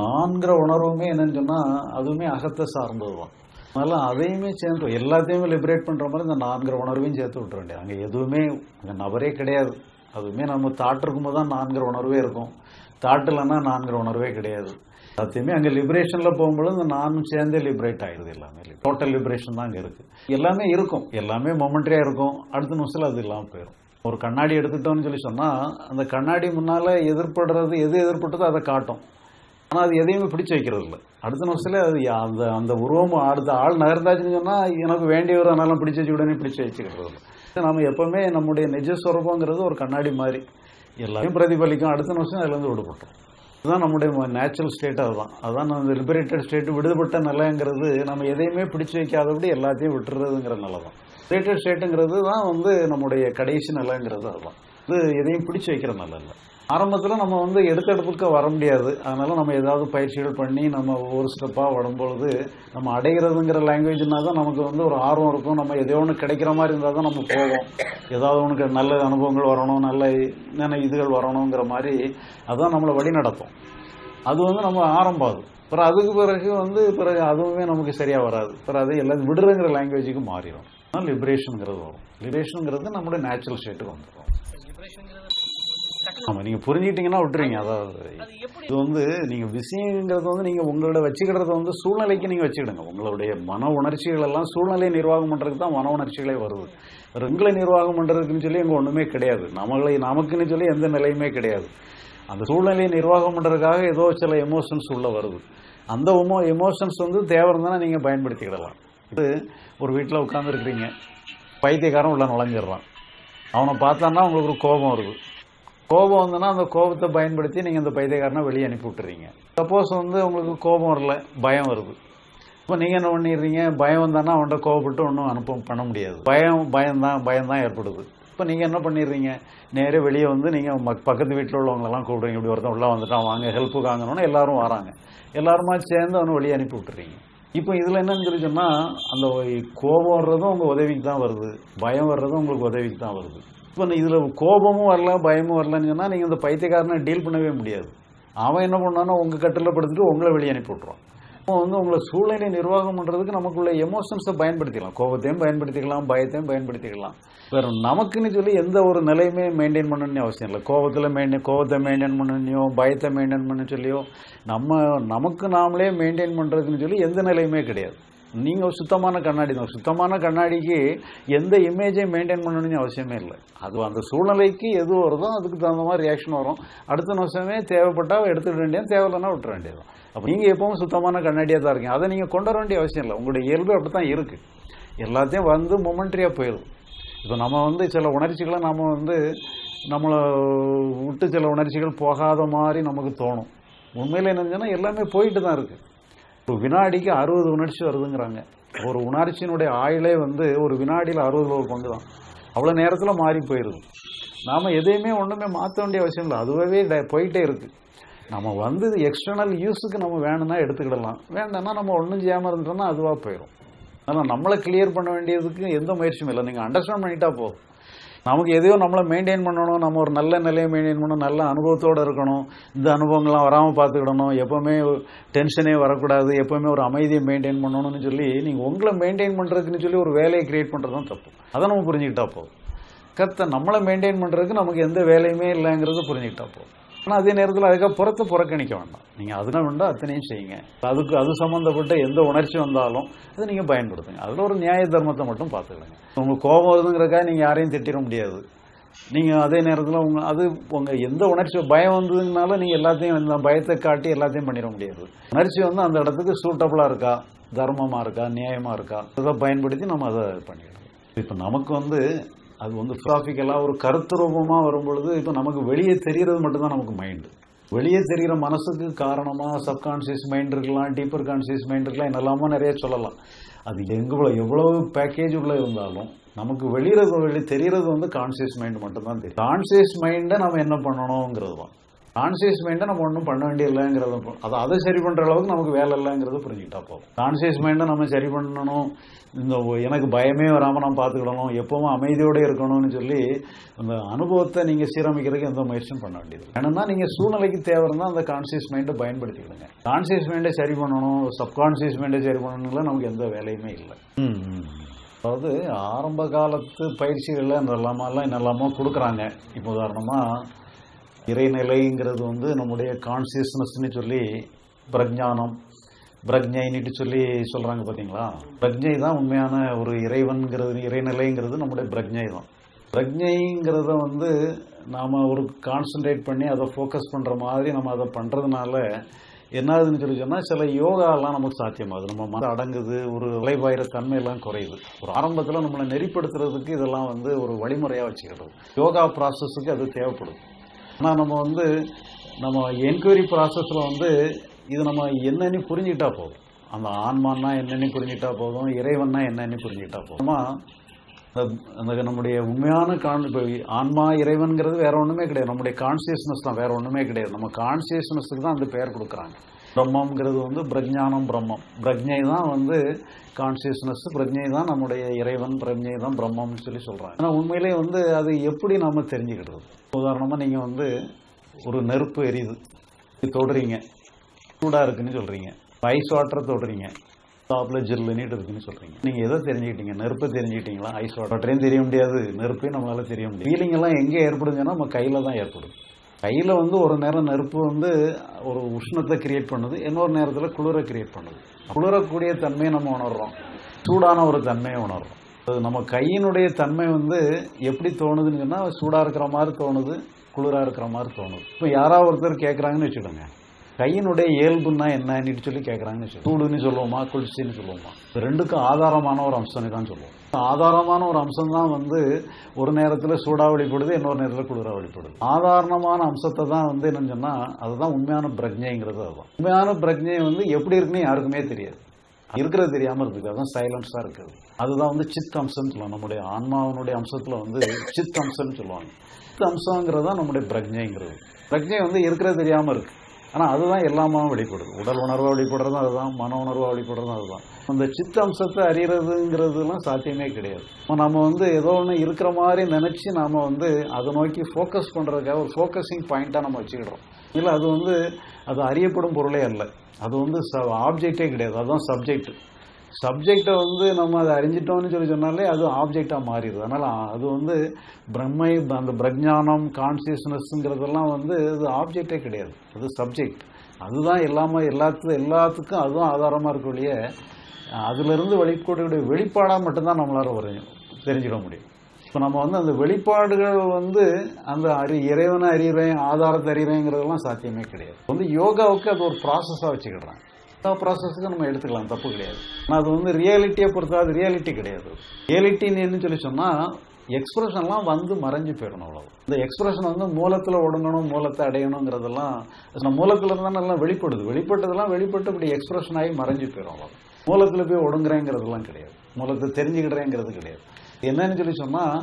நான்கிற உணர்வுமே என்னன்னு சொன்னா அதுவுமே அகத்தை சார்ந்தது தான் அதனால அதையுமே சேர்ந்து எல்லாத்தையுமே லிபரேட் பண்ற மாதிரி இந்த நான்கிற உணர்வையும் சேர்த்து விட்டுற வேண்டியது. அங்க எதுவுமே அங்க நபரே கிடையாது. அதுவுமே நம்ம தாட் இருக்கும்போது தான் நான்கிற உணர்வே இருக்கும். தாட் இல்லைன்னா நான்கிற உணர்வே கிடையாது. எல்லாத்தையுமே அங்கே லிபரேஷனில் போகும்போது இந்த நானும் சேர்ந்தே லிபரேட் ஆயிடுது எல்லாமே. டோட்டல் லிபரேஷன் தான் அங்கே இருக்கு. எல்லாமே இருக்கும். எல்லாமே மொமெண்ட்ரியாக இருக்கும். அடுத்த நிமிஷத்தில் அது இல்லாமல் போயிடும் ஒரு கண்ணாடி எடுத்துட்டோம்னு சொல்லி சொன்னால் அந்த கண்ணாடி முன்னால் எதிர்படுறது எது எதிர்பட்டதோ அதை காட்டும். ஆனா அது எதையுமே பிடிச்சு வைக்கிறது இல்லை அடுத்த நிமிஷத்துல அது அந்த அந்த உருவம் அடுத்த ஆள் நகர்ந்தாச்சுன்னு சொன்னா எனக்கு வேண்டியவர் அதனால பிடிச்சு வச்சு உடனே பிடிச்சு வச்சுக்கிறது இல்லை நம்ம எப்பவுமே நம்முடைய நிஜஸ்வரூபங்கிறது ஒரு கண்ணாடி மாதிரி. எல்லாமே பிரதிபலிக்கும். அடுத்த நிமிஷம் அதுல இருந்து விடுபட்டோம் அதுதான் நம்முடைய நேச்சுரல் ஸ்டேட் அதுதான். அதான் அந்த லிபரேட்டட் ஸ்டேட் விடுபட்ட நிலைங்கிறது நம்ம எதையுமே பிடிச்சு வைக்காதபடி எல்லாத்தையும் விட்டுறதுங்கிற நிலை தான் லிபரேட்டட் ஸ்டேட்டுங்கிறது தான் வந்து நம்முடைய கடைசி நிலைங்கிறது அதுதான். இது எதையும் பிடிச்சு வைக்கிற நிலை இல்லை. ஆரம்பத்தில் நம்ம வந்து எடுத்த வர முடியாது. அதனால நம்ம ஏதாவது பயிற்சிகள் பண்ணி நம்ம ஒரு ஸ்டெப்பாக வரும்பொழுது நம்ம அடைகிறதுங்கிற லாங்குவேஜ்னா தான் நமக்கு வந்து ஒரு ஆர்வம் இருக்கும். நம்ம எதோ ஒன்று கிடைக்கிற மாதிரி இருந்தால் தான் நம்ம போவோம். ஏதாவது உனக்கு நல்ல அனுபவங்கள் வரணும் நல்ல என்ன இதுகள் வரணுங்கிற மாதிரி அதுதான் நம்மளை வழி நடத்தும். அது வந்து நம்ம ஆரம்பம் அது அப்புறம் அதுக்கு பிறகு வந்து பிறகு அதுவுமே நமக்கு சரியாக வராது. பிறகு அது எல்லாம் விடுறங்கிற லாங்குவேஜுக்கு மாறிடும். லிபரேஷனுங்கிறது வரும். லிபரேஷனுங்கிறது நம்மளுடைய நேச்சுரல் ஸ்டேட்டுக்கு வந்துடும் ஆமா நீங்க புரிஞ்சுக்கிட்டீங்கன்னா விட்டுறீங்க அதாவது இது வந்து நீங்க விஷயங்கிறது வந்து நீங்க உங்களோட வச்சுக்கிறத வந்து சூழ்நிலைக்கு நீங்க வச்சுக்கிடுங்க. உங்களுடைய மன உணர்ச்சிகள் எல்லாம் சூழ்நிலையை நிர்வாகம் பண்றதுக்கு தான் மன உணர்ச்சிகளே வருது. வேற உங்களை நிர்வாகம் பண்றதுக்குன்னு சொல்லி அங்க ஒண்ணுமே கிடையாது. நம்மளை நமக்குன்னு சொல்லி எந்த நிலையுமே கிடையாது. அந்த சூழ்நிலையை நிர்வாகம் பண்றதுக்காக ஏதோ சில எமோஷன்ஸ் உள்ள வருது. அந்த எமோஷன்ஸ் வந்து தேவை இருந்தா நீங்க பயன்படுத்திக்கிடலாம். இது ஒரு வீட்டில் உட்கார்ந்து இருக்கிறீங்க பைத்தியக்காரன் உள்ள நுழைஞ்சிடுறான். அவனை பார்த்தான்னா உங்களுக்கு ஒரு கோபம் வருது. கோபம் வந்தனா அந்த கோபத்தை பயன்படுத்தி நீங்கள் அந்த பைத்தியக்காரனை வெளியே அனுப்பி விட்டுறீங்க. சப்போஸ் வந்து உங்களுக்கு கோபம் வரல பயம் வருது. இப்போ நீங்கள் என்ன பண்ணிடுறீங்க? பயம் வந்தானா அவன்கிட்ட கோவப்பட்டு ஒன்றும் அனுப்ப பண்ண முடியாது. பயம் பயம்தான் பயம்தான் ஏற்படுது. இப்போ நீங்கள் என்ன பண்ணிடுறீங்க? நேரே வெளியே வந்து நீங்கள் பக்கத்து வீட்டில் உள்ளவங்களெல்லாம் கூப்பிடுறீங்க. இப்படி ஒருத்தன் உள்ளே வந்துட்டான் வாங்க ஹெல்ப்பு வாங்கணும்னு எல்லாரும் வராங்க. எல்லாருமா சேர்ந்து அவனை வெளியே அனுப்பி விட்டுறீங்க. இப்போ இதில் என்னன்னு சொல்லி சொன்னால் அந்த கோபம் வர்றதும் உங்கள் உதவிக்கு தான் வருது. பயம் வர்றதும் உங்களுக்கு உதவிக்கு தான் வருது. இப்போ இதில் கோபமும் வரல பயமும் வரலன்னு சொன்னால் நீங்கள் இந்த பைத்தியக்காரனை டீல் பண்ணவே முடியாது. அவன் என்ன பண்ணான்னா உங்கள் கட்டில் படுத்துட்டு உங்களை வெளியே அனுப்பி விட்ருவான் அப்போ வந்து உங்களை சூழ்நிலை நிர்வாகம் பண்ணுறதுக்கு நமக்குள்ள எமோஷன்ஸை பயன்படுத்திக்கலாம். கோபத்தையும் பயன்படுத்திக்கலாம் பயத்தையும் பயன்படுத்திக்கலாம். வேறு நமக்குன்னு சொல்லி எந்த ஒரு நிலையுமே மெயின்டைன் பண்ணணும்னு அவசியம் இல்லை. கோபத்தில் மெயின்டைன் கோபத்தை மெயின்டைன் பண்ணணியோ பயத்தை மெயின்டைன் பண்ண சொல்லியோ நம்ம நமக்கு நாமளே மெயின்டைன் பண்ணுறதுக்குன்னு சொல்லி எந்த நிலையுமே கிடையாது. நீங்க ஒரு சுத்தமான கண்ணாடி தான் சுத்தமான கண்ணாடிக்கு எந்த இமேஜையும் மெயின்டைன் பண்ணணும்னு அவசியமே இல்லை. அது அந்த சூழ்நிலைக்கு எது வருதோ அதுக்கு தகுந்த மாதிரி ரியாக்ஷன் வரும். அடுத்த நிமிஷமே தேவைப்பட்டா எடுத்துக்க வேண்டியது தேவையில்லைன்னா விட்டுற வேண்டியது. அப்போ நீங்க எப்பவும் சுத்தமான கண்ணாடியாக தான் இருக்கீங்க. அதை நீங்க கொண்டு வர வேண்டிய அவசியம் இல்லை. உங்களுடைய இயல்பு அப்படித்தான் இருக்கு. எல்லாத்தையும் வந்து மொமெண்ட்ரியா போயிடும் இப்போ நம்ம வந்து சில உணர்ச்சிகளை நம்ம வந்து நம்மளை விட்டு சில உணர்ச்சிகள் போகாத மாதிரி நமக்கு தோணும். உண்மையில என்னன்னா எல்லாமே போயிட்டு தான் இருக்கு. ஒரு வினாடிக்கு அறுபது உணர்ச்சி வருதுங்கிறாங்க. ஒரு உணர்ச்சியினுடைய ஆயுளே வந்து ஒரு வினாடியில் அறுபதுல ஒரு பங்கு தான். அவ்வளோ நேரத்தில் மாறி போயிடுது நாம் எதையுமே ஒன்றுமே மாற்ற வேண்டிய அவசியம் இல்லை. அதுவே போயிட்டே இருக்கு. நம்ம வந்து எக்ஸ்டர்னல் யூஸுக்கு நம்ம வேணும்னா எடுத்துக்கிடலாம். வேண்டாம்னா நம்ம ஒன்றும் செய்யாமல் இருந்துட்டோம்னா அதுவாக போயிடும் ஆனால் நம்மளை கிளியர் பண்ண வேண்டியதுக்கு எந்த முயற்சியும் இல்லை. நீங்கள் அண்டர்ஸ்டாண்ட் பண்ணிட்டா போதும். நமக்கு எதையோ நம்மளை மெயின்டைன் பண்ணணும் நம்ம ஒரு நல்ல நிலையை மெயின்டைன் பண்ணணும் நல்ல அனுபவத்தோடு இருக்கணும். இந்த அனுபவங்கள்லாம் வராமல் பார்த்துக்கிடணும். எப்போவுமே டென்ஷனே வரக்கூடாது. எப்போவுமே ஒரு அமைதியை மெயின்டைன் பண்ணணும்னு சொல்லி நீங்கள் உங்களை மெயின்டைன் பண்ணுறதுக்குன்னு சொல்லி ஒரு வேலையை கிரியேட் பண்ணுறது தான் தப்பு. அதை நம்ம புரிஞ்சுக்கிட்டா போதும். கத்தை நம்மளை மெயின்டைன் பண்ணுறதுக்கு நமக்கு எந்த வேலையுமே இல்லைங்கிறத புரிஞ்சுக்கிட்டா போதும். ஆனால் அதே நேரத்தில் அதுக்காக புறத்தை புறக்கணிக்க வேண்டாம். நீங்கள் அதனால் வேண்டாம் அத்தனையும் செய்யுங்க. அதுக்கு அது சம்மந்தப்பட்ட எந்த உணர்ச்சி வந்தாலும் அதை நீங்கள் பயன்படுத்துங்க. அதில் ஒரு நியாய தர்மத்தை மட்டும் பார்த்துக்கலாங்க உங்களுக்கு கோபம் வருதுங்கிறக்காக நீங்கள் யாரையும் திட்டிட முடியாது. நீங்கள் அதே நேரத்தில் உங்க அது உங்கள் எந்த உணர்ச்சி பயம் வந்ததுனால நீங்கள் எல்லாத்தையும் இந்த பயத்தை காட்டி எல்லாத்தையும் பண்ணிட முடியாது. உணர்ச்சி வந்து அந்த இடத்துக்கு சூட்டபுளாக இருக்கா தர்மமாக இருக்கா நியாயமாக இருக்கா அதை பயன்படுத்தி நம்ம அதை பண்ணிடணும். இப்போ நமக்கு வந்து அது வந்து ஃபிலாபிக்கலாக ஒரு கருத்து ரூபமாக வரும்பொழுது இப்போ நமக்கு வெளியே தெரிகிறது மட்டும்தான் நமக்கு மைண்டு வெளியே தெரிகிற மனசுக்கு காரணமாக சப்கான்சியஸ் மைண்ட் இருக்கலாம் டீப்பர் கான்சியஸ் மைண்ட் இருக்கலாம் என்னெல்லாமோ நிறைய சொல்லலாம். அது எங்க எவ்வளவு பேக்கேஜ் உள்ள இருந்தாலும் நமக்கு வெளியிறது வெளியே தெரிகிறது வந்து கான்சியஸ் மைண்ட் மட்டும்தான் தெரியும். கான்சியஸ் மைண்டை நம்ம என்ன பண்ணணுங்கிறது தான் கான்சியஸ் மைண்டை நம்ம ஒன்றும் பண்ண வேண்டியதில்லைங்கிறத அதை அதை சரி பண்ணுற அளவுக்கு நமக்கு வேலை இல்லைங்கிறத புரிஞ்சுக்கிட்டா போதும். கான்சியஸ் மைண்டை நம்ம சரி பண்ணணும். இந்த எனக்கு பயமே வராமல் நம்ம பார்த்துக்கிடணும். எப்பவும் அமைதியோடு இருக்கணும்னு சொல்லி அந்த அனுபவத்தை நீங்கள் சீரமைக்கிறதுக்கு எந்த முயற்சியும் பண்ண வேண்டியது ஏன்னா நீங்கள் சூழ்நிலைக்கு தேவை இருந்தால் அந்த கான்சியஸ் மைண்டை பயன்படுத்திக்கிடுங்க. கான்சியஸ் மைண்டை சரி பண்ணணும். சப்கான்சியஸ் மைண்டை சரி பண்ணணும்ல நமக்கு எந்த வேலையுமே இல்லை. அதாவது ஆரம்ப காலத்து பயிற்சிகளில் என்னெல்லாமெல்லாம் என்னெல்லாமோ கொடுக்குறாங்க. இப்போ உதாரணமாக இறைநிலைங்கிறது வந்து நம்முடைய கான்சியஸ்னஸ்ன்னு சொல்லி பிரஜானம் பிரக்ஞைன்னுட்டு சொல்லி சொல்கிறாங்க பார்த்தீங்களா பிரக்ஞை தான் உண்மையான ஒரு இறைவன்கிறது இறைநிலைங்கிறது நம்முடைய பிரக்ஞை தான். பிரக்ஞைங்கிறத வந்து நாம் ஒரு கான்சன்ட்ரேட் பண்ணி அதை ஃபோக்கஸ் பண்ணுற மாதிரி நம்ம அதை பண்ணுறதுனால என்னாகுதுன்னு சொல்லி சொன்னால் சில யோகாலாம் நமக்கு சாத்தியமாகுது. நம்ம மன அடங்குது ஒரு விளைவாயிர தன்மையெல்லாம் குறையுது. ஒரு ஆரம்பத்தில் நம்மளை நெறிப்படுத்துறதுக்கு இதெல்லாம் வந்து ஒரு வழிமுறையாக வச்சுக்கிறது. யோகா ப்ராசஸுக்கு அது தேவைப்படுது. ஆனால் நம்ம வந்து நம்ம என்கொயரி ப்ராசஸில் வந்து இது நம்ம என்னன்னு புரிஞ்சுக்கிட்டா போதும். அந்த ஆன்மான்னா என்னன்னு புரிஞ்சுக்கிட்டா போதும். இறைவன்னா என்னன்னு புரிஞ்சுக்கிட்டா போதும். அந்த நம்முடைய உண்மையான கான் இப்போ ஆன்மா இறைவன்கிறது வேற ஒன்றுமே கிடையாது. நம்முடைய கான்சியஸ்னஸ் தான் வேற ஒன்றுமே கிடையாது. நம்ம கான்சியஸ்னஸுக்கு தான் அந்த பெயர் கொடுக்குறாங்க. பிரம்மங்கிறது வந்து பிரஜானம் பிரம்மம். பிரஜை தான் வந்து கான்சியஸ்னஸ் பிரஜை தான் நம்முடைய இறைவன் பிரஜை தான் பிரம்மம்னு சொல்லி சொல்கிறாங்க ஆனால் உண்மையிலே வந்து அது எப்படி நாம் தெரிஞ்சுக்கிடுறது உதாரணமாக நீங்கள் வந்து ஒரு நெருப்பு எரியுது. தொடுறீங்க. சூடாக இருக்குன்னு சொல்கிறீங்க ஐஸ் வாட்டரை தொடுறீங்க. டாப்பில் ஜில்லுன்னு இருக்குன்னு சொல்கிறீங்க நீங்கள் எதை தெரிஞ்சுக்கிட்டீங்க? நெருப்பை தெரிஞ்சுக்கிட்டீங்களா? ஐஸ் வாட்டரையும் தெரிய முடியாது? நெருப்பையும் நம்மளால தெரிய முடியும் ஃபீலிங் எல்லாம் எங்கே ஏற்படுதுன்னா நம்ம கையில் தான் ஏற்படும். கையில் வந்து ஒரு நேரம் நெருப்பு வந்து ஒரு உஷ்ணத்தை கிரியேட் பண்ணுது இன்னொரு நேரத்தில் குளிரை கிரியேட் பண்ணுது. குளிரக்கூடிய தன்மையை நம்ம உணர்றோம். சூடான ஒரு தன்மையை உணர்றோம். அது நம்ம கையினுடைய தன்மை வந்து எப்படி தோணுதுன்னு சொன்னால் சூடாக இருக்கிற மாதிரி தோணுது குளிராக இருக்கிற மாதிரி தோணுது. இப்போ யாராவது ஒருத்தர் கேட்குறாங்கன்னு வச்சுக்கோங்க. கையினுடைய இயல்புன்னா என்னன்னு சொல்லி கேட்குறாங்கன்னு வச்சு சூடுன்னு சொல்லுவோமா குளிர்ச்சின்னு சொல்லுவோமா? ரெண்டுக்கும் ஆதாரமான ஒரு அம்சம்னு தான் சொல்லுவோம். ஆதாரமான ஒரு அம்சம் தான் வந்து ஒரு நேரத்தில் சூடாக வெளிப்படுது இன்னொரு நேரத்தில் குளிராக வெளிப்படுது ஆதாரணமான அம்சத்தை தான் வந்து என்னன்னு சொன்னால் அதுதான் உண்மையான பிரஜைங்கிறது அதுதான். உண்மையான பிரஜை வந்து எப்படி இருக்குன்னு யாருக்குமே தெரியாது. இருக்கிறது தெரியாமல் இருக்குது அதுதான் சைலன்ஸாக இருக்குது அதுதான் வந்து சித் அம்சம்னு சொல்லுவாங்க. நம்முடைய ஆன்மாவனுடைய அம்சத்தில் வந்து சித் அம்சம்னு சொல்லுவாங்க. சித் அம்சங்கிறது தான் நம்முடைய பிரஜைங்கிறது. பிரஜை வந்து இருக்கிறது தெரியாமல் இருக்குது ஆனால் அதுதான் எல்லாமாவும் வெளிப்படுது. உடல் உணர்வாக வெளிப்படுறதும் அதுதான் மன உணர்வாக வெளிப்படுறதும் அதுதான். அந்த சித்த அம்சத்தை அறியறதுங்கிறதுலாம் சாத்தியமே கிடையாது. நம்ம வந்து ஏதோ ஒன்று இருக்கிற மாதிரி நினச்சி நாம் வந்து அதை நோக்கி ஃபோக்கஸ் பண்ணுறதுக்காக ஒரு ஃபோக்கஸிங் பாயிண்ட்டாக நம்ம வச்சுக்கிடுறோம். இல்லை அது வந்து அது அறியப்படும் பொருளே அல்ல. அது வந்து ச ஆப்ஜெக்டே கிடையாது. அதுதான் சப்ஜெக்ட் சப்ஜெக்டை வந்து நம்ம அதை அறிஞ்சிட்டோம்னு சொல்லி சொன்னாலே அது ஆப்ஜெக்டாக மாறிடுது. அதனால் அது வந்து பிரம்மை அந்த பிரஜானம் கான்சியஸ்னஸ்ங்கிறதெல்லாம் வந்து அது ஆப்ஜெக்டே கிடையாது. அது சப்ஜெக்ட் அதுதான் எல்லாமே எல்லாத்து எல்லாத்துக்கும் அதுதான் ஆதாரமாக இருக்கக்கூடிய அதிலிருந்து வெளிக்கூடக்கூடிய வெளிப்பாடாக மட்டும்தான் நம்மளால் வரையும் தெரிஞ்சிட முடியும். இப்போ நம்ம வந்து அந்த வெளிப்பாடுகள் வந்து அந்த அறி இறைவனை அறிகிறேன் ஆதாரத்தை அறிகிறேங்கிறதெல்லாம் சாத்தியமே கிடையாது. வந்து யோகாவுக்கு அது ஒரு ப்ராசஸாக வச்சுக்கிடுறாங்க. எல்லா நம்ம எடுத்துக்கலாம் தப்பு கிடையாது. ஆனால் அது வந்து ரியாலிட்டியை பொறுத்தா அது ரியாலிட்டி கிடையாது. ரியாலிட்டின்னு என்ன சொல்லி சொன்னால் எக்ஸ்பிரஷன்லாம் வந்து மறைஞ்சு போயிடணும் அவ்வளோ இந்த எக்ஸ்பிரஷன் வந்து மூலத்தில் ஒடுங்கணும் மூலத்தை அடையணுங்கிறதெல்லாம் மூலத்தில் இருந்தால் நல்லா வெளிப்படுது. வெளிப்பட்டதெல்லாம் வெளிப்பட்டு இப்படி எக்ஸ்பிரஷன் ஆகி மறைஞ்சு போயிடும் அவ்வளோ மூலத்தில் போய் ஒடுங்குறேங்கிறதுலாம் கிடையாது. மூலத்தை தெரிஞ்சுக்கிடுறேங்கிறது கிடையாது. என்னன்னு சொல்லி சொன்னால்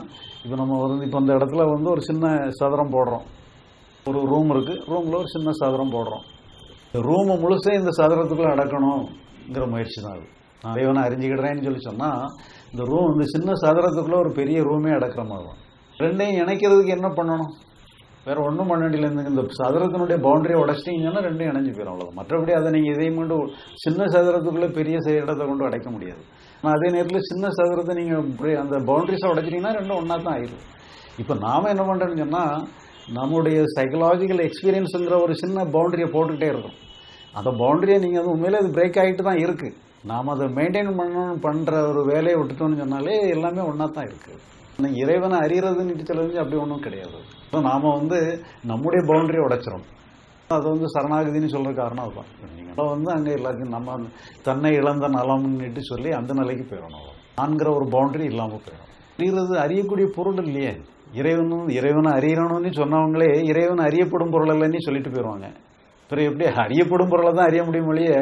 இப்போ நம்ம வந்து இப்போ அந்த இடத்துல வந்து ஒரு சின்ன சதுரம் போடுறோம். ஒரு ரூம் இருக்குது ரூமில் ஒரு சின்ன சதுரம் போடுறோம். ரூமை முழுசே இந்த சதுரத்துக்குள்ளே அடக்கணுங்கிற முயற்சி தான் அது நான் இறைவனை அறிஞ்சிக்கிடுறேன்னு சொல்லி சொன்னால் இந்த ரூம் இந்த சின்ன சதுரத்துக்குள்ளே ஒரு பெரிய ரூமே அடக்கிற மாதிரி தான். ரெண்டையும் இணைக்கிறதுக்கு என்ன பண்ணணும்? வேறு ஒன்றும் பண்ண வேண்டியது இந்த சதுரத்தினுடைய பவுண்டரியை உடச்சிட்டிங்கன்னா ரெண்டும் இணைஞ்சு போயிடும் அவ்வளோ மற்றபடி அதை நீங்கள் இதையும் கொண்டு சின்ன சதுரத்துக்குள்ளே பெரிய இடத்தை கொண்டு அடைக்க முடியாது. ஆனால் அதே நேரத்தில் சின்ன சதுரத்தை நீங்கள் அந்த பவுண்டரிஸை உடைச்சிட்டிங்கன்னா ரெண்டும் ஒன்றா தான் ஆயிடும் இப்போ நாம் என்ன பண்ணுறோன்னு சொன்னால் நம்முடைய சைக்கலாஜிக்கல் எக்ஸ்பீரியன்ஸுங்கிற ஒரு சின்ன பவுண்டரியை போட்டுக்கிட்டே இருக்கும் அந்த பவுண்டரியை நீங்கள் அது உண்மையிலே அது பிரேக் ஆகிட்டு தான் இருக்குது நாம் அதை மெயின்டைன் பண்ணணும் பண்ணுற ஒரு வேலையை விட்டுட்டோம்னு சொன்னாலே எல்லாமே ஒன்றா தான் இருக்குது ஆனால் இறைவனை அறிகிறதுன்னு தெரிஞ்சு அப்படி ஒன்றும் கிடையாது. ஸோ நாம் வந்து நம்முடைய பவுண்டரியை உடைச்சிரும். அது வந்து சரணாகதின்னு சொல்கிற காரணம் அதுதான். நீங்கள் வந்து அங்கே எல்லாத்தையும் நம்ம தன்னை இழந்த நலம்னுட்டு சொல்லி அந்த நிலைக்கு போயிடணும் ஆண்கிற ஒரு பவுண்டரி இல்லாமல் போயிடும் அறிகிறது அறியக்கூடிய பொருள் இல்லையே. இறைவனும் இறைவனை அறியணும்னு சொன்னவங்களே இறைவன் அறியப்படும் பொருள் இல்லைன்னு சொல்லிட்டு போயிடுவாங்க பிறகு எப்படி அறியப்படும் பொருளை தான் அறிய முடியும் இல்லையே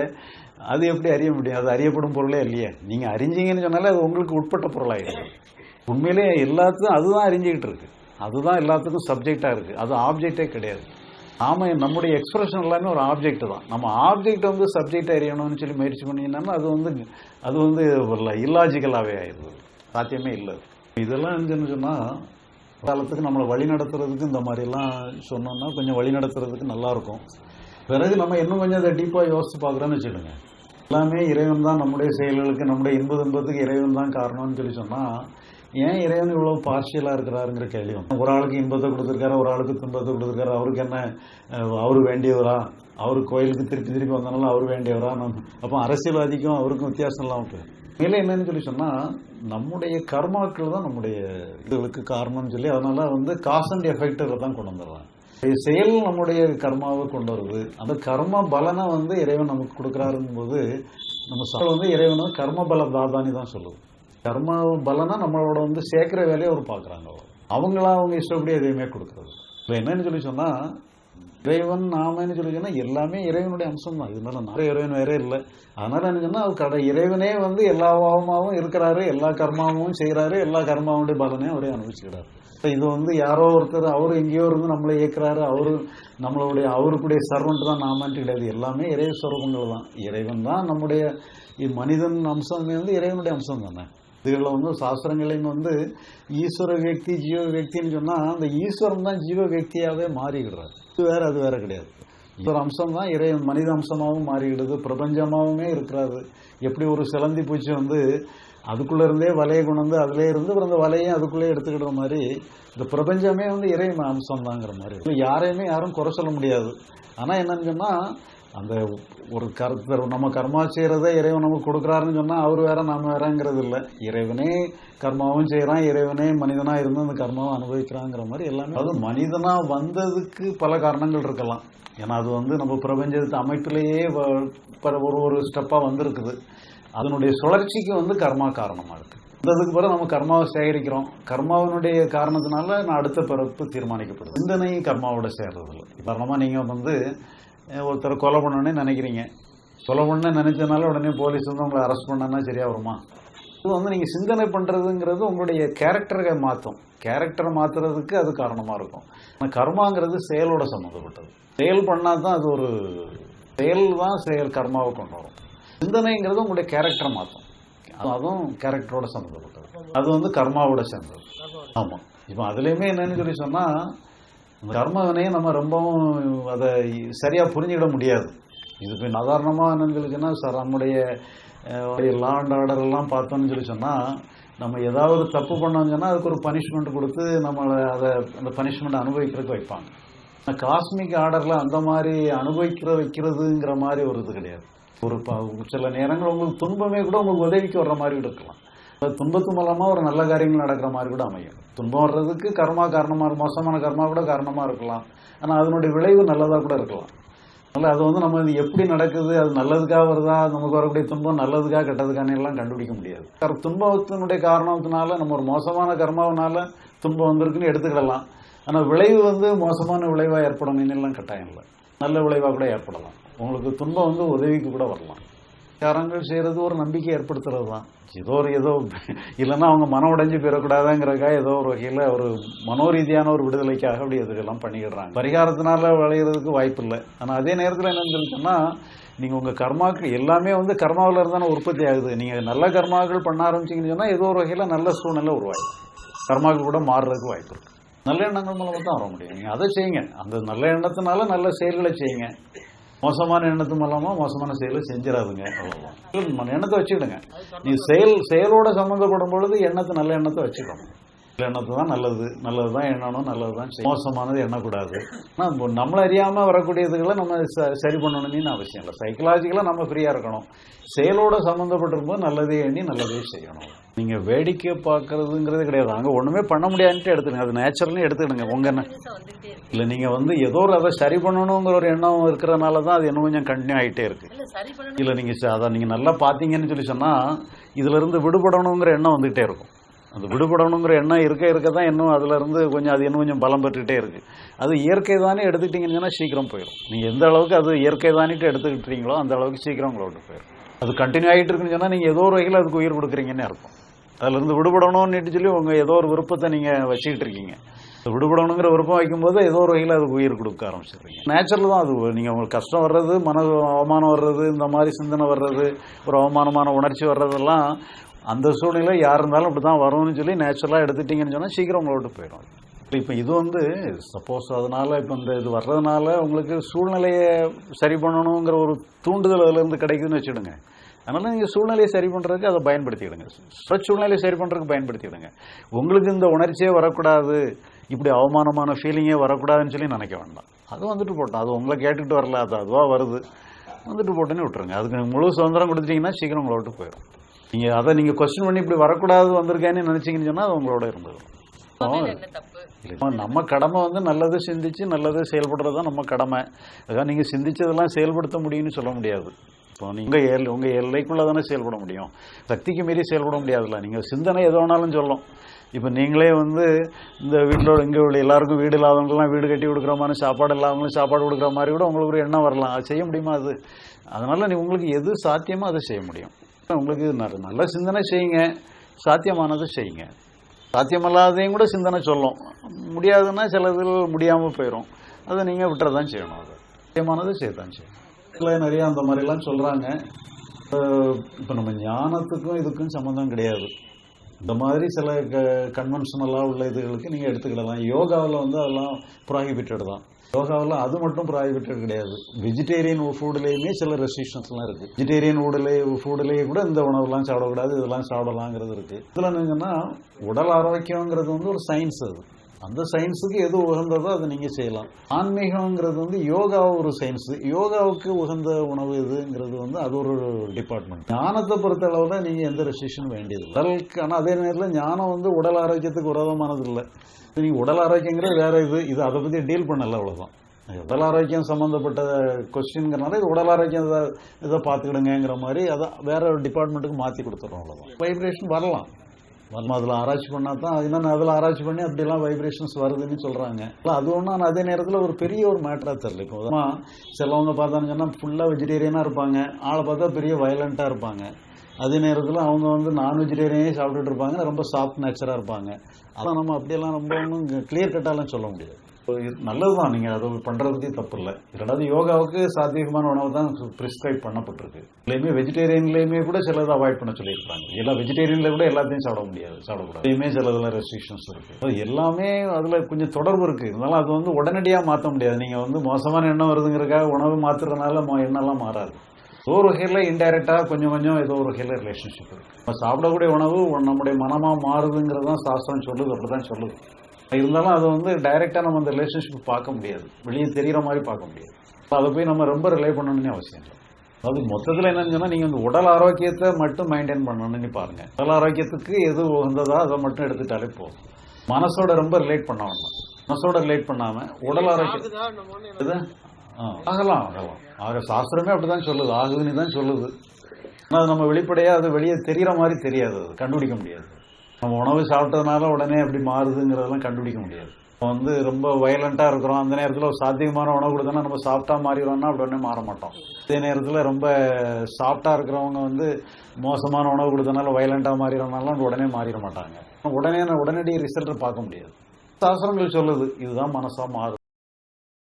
அது எப்படி அறிய முடியும்? அது அறியப்படும் பொருளே இல்லையே. நீங்கள் அறிஞ்சீங்கன்னு சொன்னாலே அது உங்களுக்கு உட்பட்ட பொருளாகிடும் உண்மையிலே எல்லாத்துக்கும் அதுதான் அறிஞ்சிக்கிட்டு இருக்கு. அதுதான் எல்லாத்துக்கும் சப்ஜெக்டாக இருக்குது அது ஆப்ஜெக்டே கிடையாது. ஆமாம் நம்முடைய எக்ஸ்பிரஷன் எல்லாமே ஒரு ஆப்ஜெக்ட் தான். நம்ம ஆப்ஜெக்ட் வந்து சப்ஜெக்ட் அறியணும்னு சொல்லி முயற்சி பண்ணிங்கன்னா அது வந்து அது வந்து இல்லாஜிக்கலாகவே ஆயிடுது. சாத்தியமே இல்லை. இதெல்லாம் இருந்துச்சுன்னு சொன்னால் காலத்துக்கு நம்மளை வழி நடத்துறதுக்கு இந்த மாதிரிலாம் சொன்னோம்னா கொஞ்சம் வழி நடத்துறதுக்கு நல்லாயிருக்கும் பிறகு நம்ம இன்னும் கொஞ்சம் அதை டீப்பாக யோசித்து பார்க்குறோன்னு வச்சுக்கோங்க. எல்லாமே இறைவன் தான் நம்முடைய செயல்களுக்கு நம்முடைய இன்ப துன்பத்துக்கு இறைவன் தான் காரணம்னு சொல்லி சொன்னால் ஏன் இறைவன் இவ்வளோ பார்ஷியலாக இருக்கிறாருங்கிற கேள்வி வந்து ஒரு ஆளுக்கு இன்பத்தை கொடுத்துருக்காரு ஒரு ஆளுக்கு துன்பத்தை கொடுத்துருக்காரு அவருக்கு என்ன அவர் வேண்டியவரா? அவர் கோயிலுக்கு திருப்பி திருப்பி வந்தனால அவர் வேண்டியவரா? நம்ம அப்போ அரசியல்வாதிக்கும் அவருக்கும் வித்தியாசம் இல்லாமல் போயிடும். மேலே என்னன்னு சொல்லி சொன்னால் நம்முடைய கர்மாக்கள் தான் நம்முடைய இதுகளுக்கு காரணம்னு சொல்லி அதனால வந்து காஸ் அண்ட் எஃபெக்டரை தான் கொண்டு வந்துடுறாங்க செயல் நம்முடைய கர்மாவை கொண்டு வருது. அந்த கர்ம பலனை வந்து இறைவன் நமக்கு கொடுக்குறாருங்கும் போது நம்ம ச- வந்து இறைவனை கர்ம பல தாதானி தான் சொல்லுது. கர்ம பலனை நம்மளோட வந்து சேர்க்கிற வேலையை அவர் பார்க்குறாங்க அவங்களா அவங்க இஷ்டப்படி எதையுமே கொடுக்குறது. இப்போ என்னன்னு சொல்லி சொன்னால் இறைவன் நாமன்னு சொல்லி சொன்னால் எல்லாமே இறைவனுடைய அம்சம் தான் இதனால நிறைய இறைவன் வேற இல்லை. அதனால என்ன சொன்னால் அவர் கடை இறைவனே வந்து எல்லா பாவமாகவும் இருக்கிறாரு எல்லா கர்மாவும் செய்கிறாரு எல்லா கர்மாவுடைய பலனையும் அவரே அனுபவிச்சுக்கிறாரு. இப்போ இது வந்து யாரோ ஒருத்தர் அவர் எங்கேயோ இருந்து நம்மளை இயக்குறாரு அவரு நம்மளுடைய அவருக்குடைய சர்வன்ட் தான் நாமன்ட்டு கிடையாது. எல்லாமே இறை சொரூபங்கள் தான். இறைவன் தான் நம்முடைய மனிதன் அம்சம் வந்து இறைவனுடைய அம்சம் தானே. இதுகளில் வந்து சாஸ்திரங்களையும் வந்து ஈஸ்வர வியக்தி ஜீவ வியக்தின்னு சொன்னால் அந்த ஈஸ்வரன் தான் ஜீவ வியக்தியாகவே மாறிடுறாரு. இது வேற அது வேற கிடையாது. ஈஸ்வர அம்சம் தான் இறை மனித அம்சமாகவும் மாறிடுது பிரபஞ்சமாகவுமே இருக்கிறாரு. எப்படி ஒரு சிலந்தி பூச்சி வந்து அதுக்குள்ள இருந்தே வலையை கொண்டு வந்து அதிலே இருந்து அப்புறம் அந்த வலையும் அதுக்குள்ளே எடுத்துக்கிற மாதிரி இந்த பிரபஞ்சமே வந்து இறை அம்சம் தாங்கிற மாதிரி. இருக்கு. யாரையுமே யாரும் குறை சொல்ல முடியாது. ஆனால் என்னன்னு சொன்னால் அந்த ஒரு கருத்து நம்ம கர்மா செய்கிறத இறைவன் நமக்கு கொடுக்குறாருன்னு சொன்னால் அவர் வேற நாம வேறங்கிறது இல்லை. இறைவனே கர்மாவும் செய்கிறான் இறைவனே மனிதனாக இருந்து அந்த கர்மாவை அனுபவிக்கிறாங்கிற மாதிரி எல்லாமே. அது மனிதனாக வந்ததுக்கு பல காரணங்கள் இருக்கலாம். ஏன்னா அது வந்து நம்ம பிரபஞ்சத்து அமைப்பிலேயே வ- பல ஒரு ஒரு ஸ்டெப்பாக வந்திருக்குது. அதனுடைய சுழற்சிக்கு வந்து கர்மா காரணமா இருக்கு. வந்ததுக்கு பிறகு நம்ம கர்மாவை சேகரிக்கிறோம். கர்மாவினுடைய காரணத்தினால நான் அடுத்த பிறப்பு தீர்மானிக்கப்படுது. சிந்தனை கர்மாவோட சேர்றது இல்லை உதாரணமா நீங்க வந்து ஒருத்தரை கொலை பண்ணணும்னு நினைக்கிறீங்க. கொலை பண்ண நினைச்சதுனால உடனே போலீஸ் வந்து உங்களை அரெஸ்ட் பண்ணனா சரியா வருமா? இது வந்து நீங்க சிந்தனை பண்றதுங்கிறது உங்களுடைய கேரக்டரை மாற்றும் கேரக்டரை மாத்துறதுக்கு அது காரணமா இருக்கும். ஆனால் கர்மாங்கிறது செயலோட சம்மந்தப்பட்டது. செயல் பண்ணால் தான் அது ஒரு செயல் தான் செயல் கர்மாவை கொண்டு வரும். சிந்தனைங்கிறது உங்களுடைய கேரக்டரை மாற்றும் அதுவும் கேரக்டரோட சம்மந்தப்பட்டது. அது வந்து கர்மாவோட சேர்ந்தது. ஆமாம் இப்போ அதுலேயுமே என்னன்னு சொல்லி சொன்னால் கர்மவினையை நம்ம ரொம்பவும் அதை சரியாக புரிஞ்சுக்கிட முடியாது. இது இப்போ சாதாரணமாக என்னன்னு சொல்லி சார் நம்முடைய லா அண்ட் ஆர்டர்லாம் பார்த்தோம்னு சொல்லி சொன்னால் நம்ம ஏதாவது தப்பு பண்ணோம்னு சொன்னால் அதுக்கு ஒரு பனிஷ்மெண்ட் கொடுத்து நம்மளை அதை அந்த பனிஷ்மெண்ட் அனுபவிக்கிறதுக்கு வைப்பாங்க. காஸ்மிக் ஆர்டரில் அந்த மாதிரி அனுபவிக்கிற வைக்கிறதுங்கிற மாதிரி ஒரு இது கிடையாது. ஒரு சில நேரங்கள் உங்களுக்கு துன்பமே கூட உங்களுக்கு உதவிக்கு வர்ற மாதிரி கூட இருக்கலாம். துன்பத்து மூலமா ஒரு நல்ல காரியங்கள் நடக்கிற மாதிரி கூட அமையும். துன்பம் வர்றதுக்கு கர்மா காரணமா இருக்கும் மோசமான கர்மா கூட காரணமா இருக்கலாம். ஆனா அதனுடைய விளைவு நல்லதா கூட இருக்கலாம். அதனால அது வந்து நம்ம இது எப்படி நடக்குது அது நல்லதுக்காக வருதா நமக்கு வரக்கூடிய துன்பம் நல்லதுக்காக கெட்டதுக்கான எல்லாம் கண்டுபிடிக்க முடியாது. துன்பத்தினுடைய காரணத்தினால நம்ம ஒரு மோசமான கர்மாவனால துன்பம் வந்திருக்குன்னு எடுத்துக்கிடலாம். ஆனா விளைவு வந்து மோசமான விளைவா ஏற்படும் எல்லாம் கட்டாயம் இல்லை. நல்ல விளைவா கூட ஏற்படலாம். உங்களுக்கு துன்பம் வந்து உதவிக்கு கூட வரலாம். காரங்கள் செய்யறது ஒரு நம்பிக்கை ஏற்படுத்துறது தான் ஏதோ ஒரு ஏதோ இல்லைன்னா அவங்க மனம் உடைஞ்சு போயிடக்கூடாதுங்கிறதுக்காக ஏதோ ஒரு வகையில் ஒரு மனோரீதியான ஒரு விடுதலைக்காக அப்படி இதுக்கெல்லாம் பண்ணிக்கிடுறாங்க பரிகாரத்தினால விளையிறதுக்கு வாய்ப்பு இல்லை. ஆனால் அதே நேரத்தில் என்னன்னு சொல்லி சொன்னா நீங்கள் உங்கள் கர்மாக்கு எல்லாமே வந்து கர்மாவில் இருந்தானே உற்பத்தி ஆகுது. நீங்கள் நல்ல கர்மாக்கள் பண்ண ஆரம்பிச்சீங்கன்னு சொன்னால் ஏதோ ஒரு வகையில் நல்ல சூழ்நிலை உருவாகும் கர்மாக்கள் கூட மாறுறதுக்கு வாய்ப்பு இருக்கு. நல்ல எண்ணங்கள் மூலமாக தான் வர முடியும். நீங்கள் அதை செய்யுங்க. அந்த நல்ல எண்ணத்தினால நல்ல செயல்களை செய்யுங்க. மோசமான எண்ணத்து மூலமா மோசமான செயலை செஞ்சிடாதுங்க அவ்வளோதான் எண்ணத்தை வச்சுக்கிடுங்க. நீ செயல் செயலோட சம்மந்தப்படும் பொழுது எண்ணத்தை நல்ல எண்ணத்தை வச்சுக்கணும். எண்ணத்தை தான் நல்லது. நல்லது தான் எண்ணணும் நல்லது தான். மோசமானது எண்ணக்கூடாது. ஆனால் நம்மள அறியாம வரக்கூடியதுகளை நம்ம சரி பண்ணணும்னு அவசியம் இல்லை. சைக்கலாஜிக்கலாக நம்ம ஃப்ரீயா இருக்கணும். செயலோட சம்மந்தப்பட்டிருக்கும்போது நல்லதே எண்ணி நல்லதே செய்யணும். நீங்க வேடிக்கை பார்க்கறதுங்கிறது கிடையாது. அங்க ஒண்ணுமே பண்ண முடியாதுன்ட்டு எடுத்துடுங்க. அது நேச்சுரல்னு எடுத்துக்கிடுங்க உங்க என்ன இல்ல நீங்க வந்து ஏதோ ஒரு அதை சரி பண்ணணுங்கிற ஒரு எண்ணம் இருக்கிறனால தான் அது இன்னும் கொஞ்சம் கண்டினியூ ஆயிட்டே இருக்கு. இல்ல சரி பண்ணணும். இல்ல நீங்க ச- அதை நீங்க நல்லா பாத்தீங்கன்னு சொல்லி சொன்னா இதுல இருந்து விடுபடணுங்கிற எண்ணம் வந்துகிட்டே இருக்கும். அது விடுபடணுங்கிற எண்ணம் இருக்க இருக்க தான் இன்னும் அதுல இருந்து கொஞ்சம் அது இன்னும் கொஞ்சம் பலம் பெற்றுட்டே இருக்கு. அது இயற்கை தானே எடுத்துக்கிட்டீங்கன்னா சீக்கிரம் போயிடும் நீங்க எந்த அளவுக்கு அது இயற்கை தானிட்டு எடுத்துக்கிட்டீங்களோ அந்த அளவுக்கு சீக்கிரம் உங்களோட போயிடும் அது கண்டினியூ ஆகிட்டு இருக்குன்னு சொன்னா நீங்க ஏதோ ஒரு வகையில் அதுக்கு உயிர் கொடுக்குறீங்கன்னு அர்த்தம். அதுல இருந்து விடுபடணும்னு சொல்லி உங்க ஏதோ ஒரு விருப்பத்தை நீங்க வச்சுக்கிட்டு இருக்கீங்க. விடுபடணுங்கிற விருப்பம் வைக்கும்போது ஏதோ ஒரு வகையில் அதுக்கு உயிர் கொடுக்க ஆரம்பிச்சிடுறீங்க. நேச்சுரல் தான் அது நீங்கள் உங்களுக்கு கஷ்டம் வர்றது மன அவமானம் வர்றது இந்த மாதிரி சிந்தனை வர்றது ஒரு அவமானமான உணர்ச்சி வர்றதெல்லாம் அந்த சூழ்நிலை யார் இருந்தாலும் இப்படி தான் வரும்னு சொல்லி நேச்சுரலாக எடுத்துட்டீங்கன்னு சொன்னால் சீக்கிரம் உங்களை விட்டு போயிடும். இப்போ இது வந்து சப்போஸ் அதனால் இப்போ இந்த இது வர்றதுனால உங்களுக்கு சூழ்நிலையை சரி பண்ணணுங்கிற ஒரு தூண்டுதல் அதுலேருந்து கிடைக்குதுன்னு வச்சுடுங்க. அதனால் நீங்கள் சூழ்நிலையை சரி பண்ணுறதுக்கு அதை பயன்படுத்திவிடுங்க ஸ்ட்ரெச் சூழ்நிலையை சரி பண்ணுறதுக்கு பயன்படுத்திவிடுங்க உங்களுக்கு இந்த உணர்ச்சியே வரக்கூடாது இப்படி அவமானமான ஃபீலிங்கே வரக்கூடாதுன்னு சொல்லி நினைக்க வேண்டாம். அது வந்துட்டு போட்டோம். அது உங்களை கேட்டுக்கிட்டு வரல அது அதுவாக வருது. வந்துட்டு போட்டுன்னு விட்டுருங்க. அதுக்கு முழு சுதந்திரம் கொடுத்துட்டிங்கன்னா சீக்கிரம் உங்களை விட்டு போயிடும். நீங்கள் அதை நீங்கள் கொஸ்டின் பண்ணி இப்படி வரக்கூடாது வந்திருக்கேன்னு நினச்சிங்கன்னு சொன்னால் அது உங்களோட இருந்தது. நம்ம கடமை வந்து நல்லது சிந்திச்சு நல்லது செயல்படுறது தான் நம்ம கடமை. அதான் நீங்கள் சிந்திச்சதெல்லாம் செயல்படுத்த முடியும்னு சொல்ல முடியாது. இப்போ நீங்கள் எல் உங்கள் எல்லைக்குள்ளே தானே செயல்பட முடியும். சக்திக்கு மீறி செயல்பட முடியாதுல்ல. நீங்கள் சிந்தனை எது வேணாலும் சொல்லும் இப்போ நீங்களே வந்து இந்த வீட்டில் இங்கே உள்ள எல்லாருக்கும் வீடு இல்லாதவங்கலாம் வீடு கட்டி கொடுக்குற மாதிரி சாப்பாடு இல்லாதவங்களும் சாப்பாடு கொடுக்குற மாதிரி கூட உங்களுக்கு ஒரு எண்ணம் வரலாம். அது செய்ய முடியுமா அது? அதனால் நீ உங்களுக்கு எது சாத்தியமோ அதை செய்ய முடியும். உங்களுக்கு. நல்ல நல்ல சிந்தனை செய்யுங்க. சாத்தியமானதை செய்யுங்க. சாத்தியமல்லாதையும் கூட சிந்தனை சொல்லும். முடியாதுன்னா சிலதில் முடியாமல் போயிடும் அதை நீங்கள் விட்டுறதான் செய்யணும் அது. சாத்தியமானதை செய்யத்தான் செய்யணும். இல்லை நிறையா அந்த மாதிரிலாம் சொல்கிறாங்க இப்போ நம்ம ஞானத்துக்கும் இதுக்கும் சம்மந்தம் கிடையாது. இந்த மாதிரி சில க கன்வென்ஷனலாக உள்ள இதுகளுக்கு நீங்கள் எடுத்துக்கிடலாம். யோகாவில் வந்து அதெல்லாம் ப்ராஹிபிட்டட் தான். யோகாவில் அது மட்டும் ப்ராஹிபிட்டட் கிடையாது. வெஜிடேரியன் ஃபுட்லேயுமே சில ரெஸ்ட்ரிக்ஷன்ஸ்லாம் இருக்குது வெஜிடேரியன் ஃபுட்லே ஃபுட்லேயே கூட இந்த உணவுலாம் சாப்பிடக்கூடாது இதெல்லாம் சாப்பிடலாங்கிறது இருக்குது இதில் என்னங்கன்னா உடல் ஆரோக்கியங்கிறது வந்து ஒரு சயின்ஸ் அது. அந்த சயின்ஸுக்கு எது உகந்ததோ அதை நீங்கள் செய்யலாம். ஆன்மீகங்கிறது வந்து யோகா ஒரு சயின்ஸ் யோகாவுக்கு உகந்த உணவு எதுங்கிறது வந்து அது ஒரு டிபார்ட்மெண்ட் ஞானத்தை பொறுத்த அளவில் நீங்கள் எந்த ரெஸ்ட்ரிக்ஷன் வேண்டியது உடலுக்கு ஆனால் அதே நேரத்தில் ஞானம் வந்து உடல் ஆரோக்கியத்துக்கு உரதமானது இல்லை நீங்கள் உடல் ஆரோக்கியங்கிறது வேற இது இது அதை பற்றி டீல் பண்ணல அவ்வளோதான் உடல் ஆரோக்கியம் சம்மந்தப்பட்ட கொஸ்டின்ங்கிறனால இது உடல் ஆரோக்கியம் இதை இதை பார்த்துக்கிடுங்கிற மாதிரி அதை வேற ஒரு டிபார்ட்மெண்ட்டுக்கு மாற்றி கொடுத்துறோம் அவ்வளோதான் வைப்ரேஷன் வரலாம். நம்ம அதில் ஆராய்ச்சி பண்ணால் தான் என்னென்ன அதில் ஆராய்ச்சி பண்ணி அப்படிலாம் வைப்ரேஷன்ஸ் வருதுன்னு சொல்கிறாங்க அது ஒன்றும் அதே நேரத்தில் ஒரு பெரிய ஒரு மேட்டராக தெரில இப்போ உதாரணமா சிலவங்க பார்த்தான்னு சொன்னால் ஃபுல்லாக வெஜிடேரியனாக இருப்பாங்க. ஆளை பார்த்தா பெரிய வயலண்ட்டாக இருப்பாங்க. அதே நேரத்தில் அவங்க வந்து நான் வெஜிடேரியனே சாப்பிட்டுட்டு இருப்பாங்க. ரொம்ப சாஃப்ட் நேச்சராக இருப்பாங்க. அதான் நம்ம அப்படியெல்லாம் ரொம்ப ஒன்றும் கிளியர் கட்டாலாம் சொல்ல முடியாது. நல்லது தான் நீங்கள் அதை பண்ணுறதுக்கே தப்பு இல்லை. ரெண்டாவது யோகாவுக்கு சாத்தியமான உணவு தான் ப்ரிஸ்கிரைப் பண்ணப்பட்டிருக்கு. இல்லையுமே வெஜிடேரியன்லேயுமே கூட சிலது அவாய்ட் பண்ண சொல்லியிருக்காங்க எல்லா வெஜிடேரியனில் கூட எல்லாத்தையும் சாப்பிட முடியாது சாப்பிடக்கூடாது. இதுலேயுமே சிலதில் ரெஸ்ட்ரிக்ஷன்ஸ் இருக்குது அது எல்லாமே அதில் கொஞ்சம் தொடர்பு இருக்குது இருந்தாலும் அது வந்து உடனடியாக மாற்ற முடியாது. நீங்கள் வந்து மோசமான எண்ணம் வருதுங்கிறக்காக உணவு மாற்றுறதுனால எண்ணெல்லாம் மாறாது. ஏதோ ஒரு வகையில் இன்டைரக்டாக கொஞ்சம் கொஞ்சம் ஏதோ ஒரு வகையில் ரிலேஷன்ஷிப் இருக்கு. நம்ம சாப்பிடக்கூடிய உணவு நம்முடைய மனமாக மாறுதுங்கிறது தான் சாஸ்திரம் சொல்லுது. அப்படி தான் சொல்லுது. இருந்தாலும் அதை வந்து டைரெக்டாக நம்ம அந்த ரிலேஷன்ஷிப் பார்க்க முடியாது. வெளியே தெரிகிற மாதிரி பார்க்க முடியாது. அதை போய் நம்ம ரொம்ப ரிலே பண்ணணும்னு அவசியம் இல்லை. அதாவது மொத்தத்தில் என்னன்னு சொன்னால் நீங்கள் இந்த உடல் ஆரோக்கியத்தை மட்டும் மெயின்டைன் பண்ணணும்னு பாருங்க. உடல் ஆரோக்கியத்துக்கு எது உகந்ததோ அதை மட்டும் எடுத்துட்டாலே போதும். மனசோட ரொம்ப ரிலேட் பண்ண வேண்டாம் மனசோட ரிலேட் பண்ணாமல் உடல் ஆரோக்கியம் ஆகலாம் ஆகலாம். ஆக சாஸ்திரமே அப்படிதான் சொல்லுது. ஆகுதுன்னு தான் சொல்லுது. ஆனால் அது நம்ம வெளிப்படையா அது வெளியே தெரியற மாதிரி தெரியாது. அது கண்டுபிடிக்க முடியாது. நம்ம உணவு சாப்பிட்டதுனால உடனே அப்படி மாறுதுங்கிறதெல்லாம் கண்டுபிடிக்க முடியாது. வந்து ரொம்ப வயலண்டா இருக்கிறோம். அந்த நேரத்தில் ஒரு சாத்தியமான உணவு கொடுத்தோம்னா நம்ம சாப்பிட்டா மாறிடுவோம்னா அப்படி உடனே மாற மாட்டோம். இதே நேரத்தில் ரொம்ப சாஃப்டா இருக்கிறவங்க வந்து மோசமான உணவு கொடுத்தனால வயலண்டா மாறிடுறனால உடனே மாறிட மாட்டாங்க. உடனே உடனடி ரிசல்ட்டை பார்க்க முடியாது. சாஸ்திரங்கள் சொல்லுது இதுதான் மனசா மாறும்